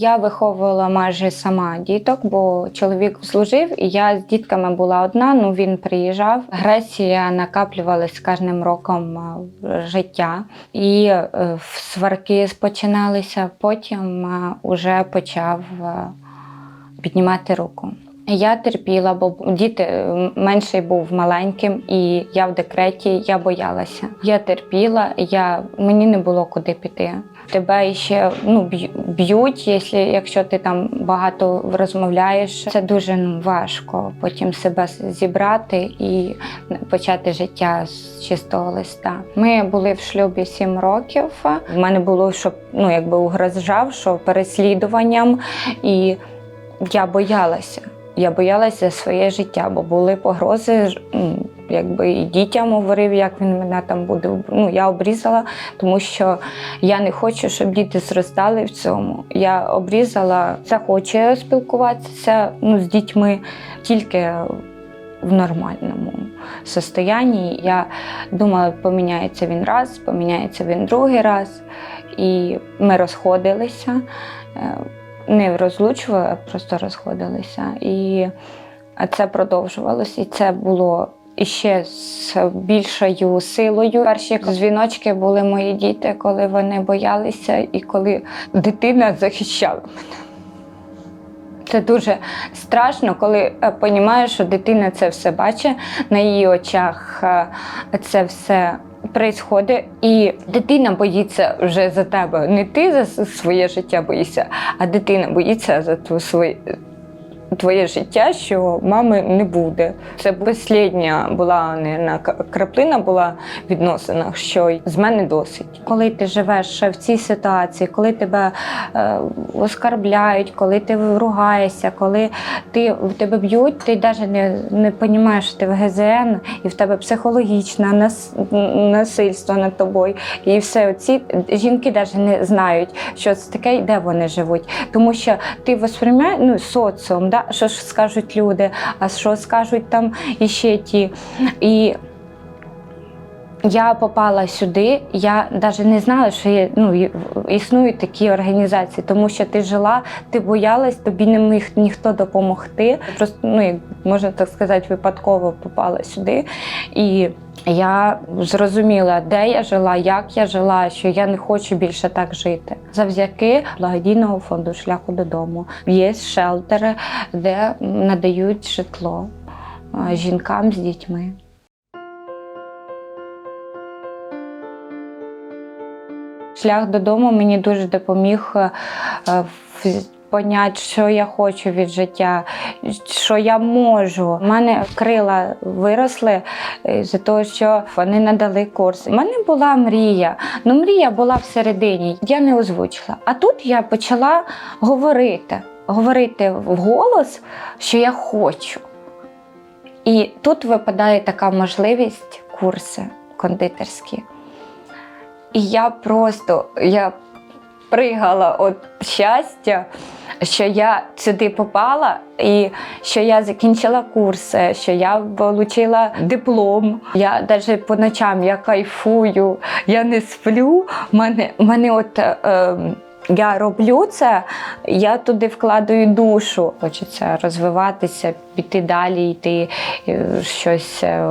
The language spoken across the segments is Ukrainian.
Я виховувала майже сама діток, бо чоловік служив, і я з дітками була одна. Ну він приїжджав. Агресія накаплювалась з кожним роком життя, і е, сварки починалися. Потім а, уже почав піднімати руку. Я терпіла, бо діти е, менший був маленьким, і я в декреті, я боялася. Я терпіла, я, мені не було куди піти. Тебе ще ну, б'ють, якщо, якщо ти там багато розмовляєш. Це дуже ну, важко потім себе зібрати і почати життя з чистого листа. Ми були в шлюбі сім років. В мене було, що ну, якби угрожав, що переслідуванням, і я боялася. Я боялася за своє життя, бо були погрози. Якби і дітям говорив, як він мене там буде. Ну, я обрізала, тому що я не хочу, щоб діти зростали в цьому. Я обрізала, захоче спілкуватися ну, з дітьми тільки в нормальному состоянні. Я думала, поміняється він раз, поміняється він другий раз. І ми розходилися. Е, Не розлучували, а просто розходилися. І це продовжувалося, і це було іще з більшою силою. Перші дзвіночки були мої діти, коли вони боялися, і коли дитина захищала мене. Це дуже страшно, коли розумієш, що дитина це все бачить, на її очах е, це все происходить, і дитина боїться вже за тебе. Не ти за своє життя боїшся, а дитина боїться за тво- своє. Твоє життя, що мами не буде. Це остання була не на краплина була в відносинах, що з мене досить. Коли ти живеш в цій ситуації, коли тебе е, оскарбляють, коли ти ругаєшся, коли ти в тебе б'ють, ти навіть не, не розумієш, що ти в ГЗН, і в тебе психологічне нас, насильство над тобою. І все ці жінки навіть не знають, що це таке і де вони живуть. Тому що ти восприймаєш ну, соціум, да? Що ж скажуть люди, а що скажуть там іще ті. І я попала сюди, я навіть не знала, що є, ну, існують такі організації, тому що ти жила, ти боялась, тобі не міг ніхто допомогти. Просто, ну, можна так сказати, випадково попала сюди. І я зрозуміла, де я жила, як я жила, що я не хочу більше так жити. Завдяки благодійного фонду шляху додому є шелтери, де надають житло жінкам з дітьми. Шлях додому мені дуже допоміг е, в- поняти, що я хочу від життя, що я можу. У мене крила виросли е, за того, що вони надали курс. У мене була мрія. Ну, мрія була всередині, я не озвучила. А тут я почала говорити, говорити вголос, що я хочу. І тут випадає така можливість курси кондитерські. І я просто я пригала від щастя, що я сюди попала, і що я закінчила курси, що я отримала диплом. Я навіть по ночам я кайфую, я не сплю. Мене, мене от. Е, я роблю це, я туди вкладаю душу. Хочеться розвиватися, піти далі, йти е, щось е,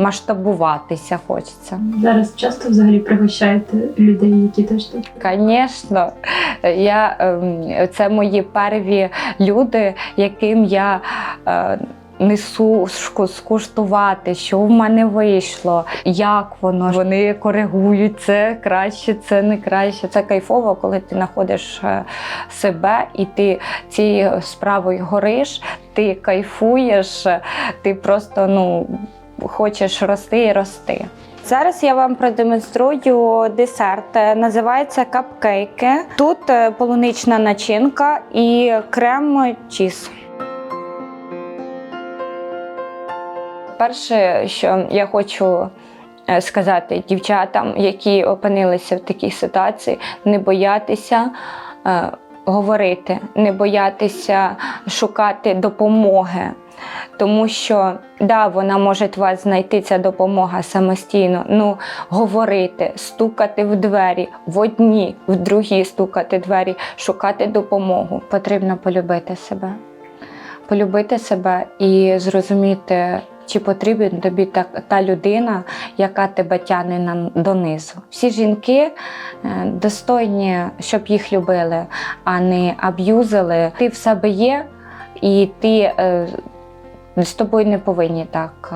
масштабуватися хочеться. Зараз часто взагалі пригощаєте людей, які теж тут. Звісно, я, ем, це мої перві люди, яким я е, несу скуштувати, що в мене вийшло, як воно. Вони коригують це краще, це не краще. Це кайфово, коли ти знаходиш е, себе і ти цією справою гориш, ти кайфуєш, ти просто ну, хочеш рости і рости. Зараз я вам продемонструю десерт. Називається капкейки. Тут е, полунична начинка і крем чіз. Перше, що я хочу е, сказати дівчатам, які опинилися в такій ситуації, не боятися. е, Говорити, не боятися шукати допомоги, тому що да, вона може вас знайти ця допомога самостійно. Ну говорити, стукати в двері, в одні, в другі стукати двері, шукати допомогу. Потрібно полюбити себе. Полюбити себе і зрозуміти, чи потрібна тобі та, та людина, яка тебе тягне на, донизу. Всі жінки е, достойні, щоб їх любили, а не аб'юзили. Ти в себе є, і ти е, з тобою не повинні так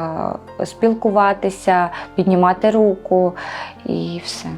е, спілкуватися, піднімати руку і все.